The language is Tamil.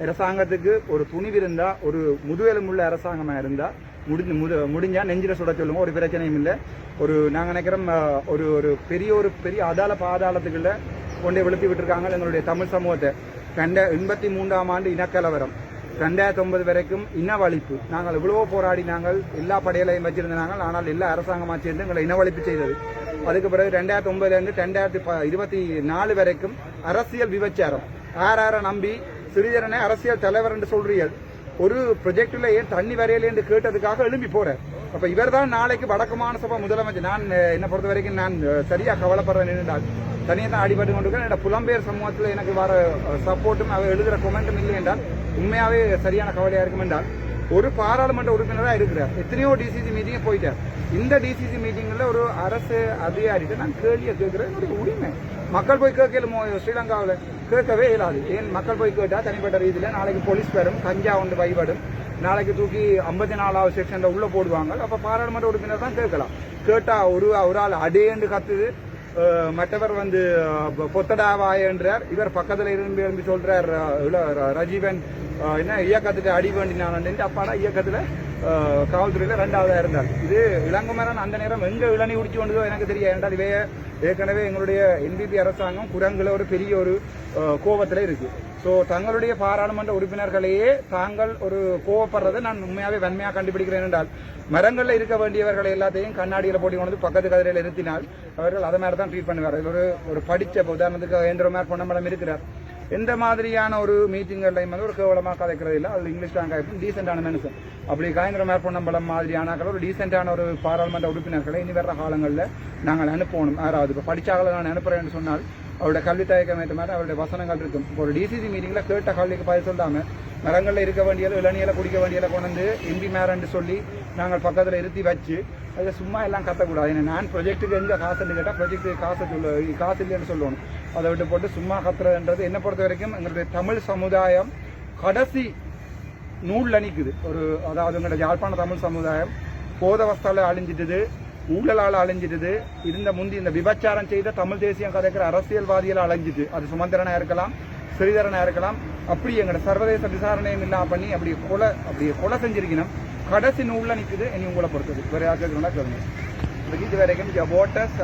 அரசாங்கத்துக்கு ஒரு துணிவு இருந்தா ஒரு முதுகெலும்புள்ள அரசாங்கமா இருந்தா முடிஞ்சு முது முடிஞ்சால் நெஞ்சில் சுட சொல்லுங்க ஒரு பிரச்சனையும் இல்லை. ஒரு நாங்கள் நினைக்கிறோம் ஒரு ஒரு பெரிய ஒரு பெரிய அதால பாதாளத்துக்குள்ள கொண்டே விழுத்தி விட்டுருக்காங்க எங்களுடைய தமிழ் சமூகத்தை. ரெண்ட எண்பத்தி மூன்றாம் ஆண்டு இனக்கலவரம். ரெண்டாயிரத்தி ஒன்பது வரைக்கும் இனவழிப்பு. நாங்கள் இவ்வளவோ போராடி நாங்கள் எல்லா படையலையும் வச்சிருந்தாங்க ஆனால் எல்லா அரசாங்கமா சேர்ந்து எங்களை இனவழிப்பு செய்தது. அதுக்கு பிறகு ரெண்டாயிரத்தி ஒன்பதுலேருந்து ரெண்டாயிரத்தி ப- இருபத்தி நாலு வரைக்கும் அரசியல் விபச்சாரம். யார் யாரை நம்பி சிறிதரனை அரசியல் தலைவர் என்று சொல்றீர்கள் ஒரு ப்ரொஜெக்டில் ஏன் தண்ணி வரையல என்று கேட்டதுக்காக எழும்பி போறார். அப்ப இவர்தான் நாளைக்கு வடக்கு சபா முதலமைச்சர். நான் என்னை பொறுத்த வரைக்கும் நான் சரியாக சரியா கவலைப்படுறேன் என்றால் தனியாக தான் அடிபட்டு கொண்டிருக்கேன் என்னோட புலம்பெயர் சமூகத்தில் எனக்கு வர சப்போர்ட்டும் அவர் எழுதுகிற கொமெண்ட்டும் இல்லை என்றால் உண்மையாவே சரியான கவலையா இருக்கும் என்றால் ஒரு பாராளுமன்ற உறுப்பினராக இருக்கிறார். எத்தனையோ டிசிசி மீட்டிங்கே போயிட்டார். இந்த டிசிசி மீட்டிங்கில் ஒரு அரசு அதிகாரிகிட்ட நான் கேள்வியை கேட்குறேன். என்னுடைய உரிமை. மக்கள் போய் கேட்கலுமோ ஸ்ரீலங்காவில். கேட்கவே இயலாது. ஏன் மக்கள் போய் கேட்டால் தனிப்பட்ட ரீதியில் நாளைக்கு போலீஸ் பேரும் கஞ்சா ஒன்று வழிபடும் நாளைக்கு தூக்கி ஐம்பத்தி நாலாவது செக்ஷனில் உள்ளே போடுவாங்க. அப்போ பாராளுமன்ற உறுப்பினர் தான் கேட்கலாம். கேட்டால் ஒரு ஒரு ஆள் அடேண்டு கத்துது. மற்றவர் வந்து அஹ், பொத்தடாவாய் என்றார். இவர் பக்கத்தில் இருந்து எழும்பி சொல்றார் ர- ரஜீவன் என்ன இயக்கத்துக்கு அடி வேண்டினான் அப்பாடா இயக்கத்துல அஹ், காவல்துறையில் ரெண்டாவதாக இருந்தார். இது இளங்குமரன் அந்த நேரம் எங்கே விலங்கி குடிச்சு கொண்டதோ எனக்கு தெரியாது. என்றால் இவைய ஏற்கனவே எங்களுடைய என்பிபி அரசாங்கம் குரங்குல ஒரு பெரிய ஒரு கோபத்தில் இருக்குது ஸோ தங்களுடைய பாராளுமன்ற உறுப்பினர்களையே தாங்கள் ஒரு கோவப்படுறதை நான் உண்மையாகவே வன்மையாக கண்டுபிடிக்கிறேன் என்றால் மரங்களில் இருக்க வேண்டியவர்களை எல்லாத்தையும் கண்ணாடியில் போட்டி கொண்டு வந்து பக்கத்து கதிரையில் நிறுத்தினால் அவர்கள் அதை மாதிரி தான் ட்ரீட் பண்ணுவார் ஒரு ஒரு படித்த உதாரணத்துக்கு ஏந்திர பொன்னம்பலம் இருக்கிறார். எந்த மாதிரியான ஒரு மீட்டிங்கள்லையும் வந்து ஒரு கேவலமாக கதைக்கிறது இல்லை அது இங்கிலீஷ் தான் காய்ப்பும் டீசென்டான மனுஷன். அப்படி காயந்திர மேற்பொன்னம்பலம் மாதிரியான ஒரு டீசென்டான ஒரு பாராளுமன்ற உறுப்பினர்களை இனி வர்ற காலங்களில் நாங்கள் அனுப்பணும். யாராவது இப்போ படிச்சாகளை நான் அனுப்புகிறேன்னு சொன்னால் அவருடைய கல்வி தயக்கம் ஏற்ற மாதிரி அவருடைய வசனங்கள் இருக்கும். இப்போ ஒரு டிசிசி மீட்டிங்கில் கேட்ட கல்விக்கு பதில் சொல்லாம மரங்களில் இருக்க வேண்டியது இளநியில குடிக்க வேண்டியதை கொண்டு வந்து எம்பி மேரன்னு சொல்லி நாங்கள் பக்கத்தில் இருத்தி வச்சு அதை சும்மா எல்லாம் கத்தக்கூடாது. ஏன்னா நான் ப்ரொஜெக்ட்டுக்கு எங்கே காசுன்னு கேட்டால் ப்ரொஜெக்ட்டுக்கு காசு சொல்ல காசு இல்லைன்னு சொல்லணும். அதை விட்டு போட்டு சும்மா கத்துறதுன்றது என்னை பொறுத்த வரைக்கும் எங்களுடைய தமிழ் சமுதாயம் கடைசி நூலில் நிற்குது ஒரு அதாவது எங்களோட யாழ்ப்பாண தமிழ் சமுதாயம் போதவஸ்தால அழிஞ்சிட்டுது ஊழலால் அழிஞ்சிட்டுது இருந்த முந்தி இந்த விபச்சாரம் செய்த தமிழ் தேசியம் கதைக்கிற அரசியல்வாதிகள் அழிஞ்சிட்டு. அது சுமந்திரனா இருக்கலாம் ஸ்ரீதரனா இருக்கலாம் அப்படி எங்களோட சர்வதேச விசாரணையும் இல்லாமல் பண்ணி அப்படி கொலை அப்படி கொலை செஞ்சிருக்கணும். கடைசி நூலில் நிற்குது இனி உங்களை பொறுத்தது. வேற யாருக்கு கேட்கணும்னா கேளுங்க. இது வரைக்கும் ஓட்டர்ஸ்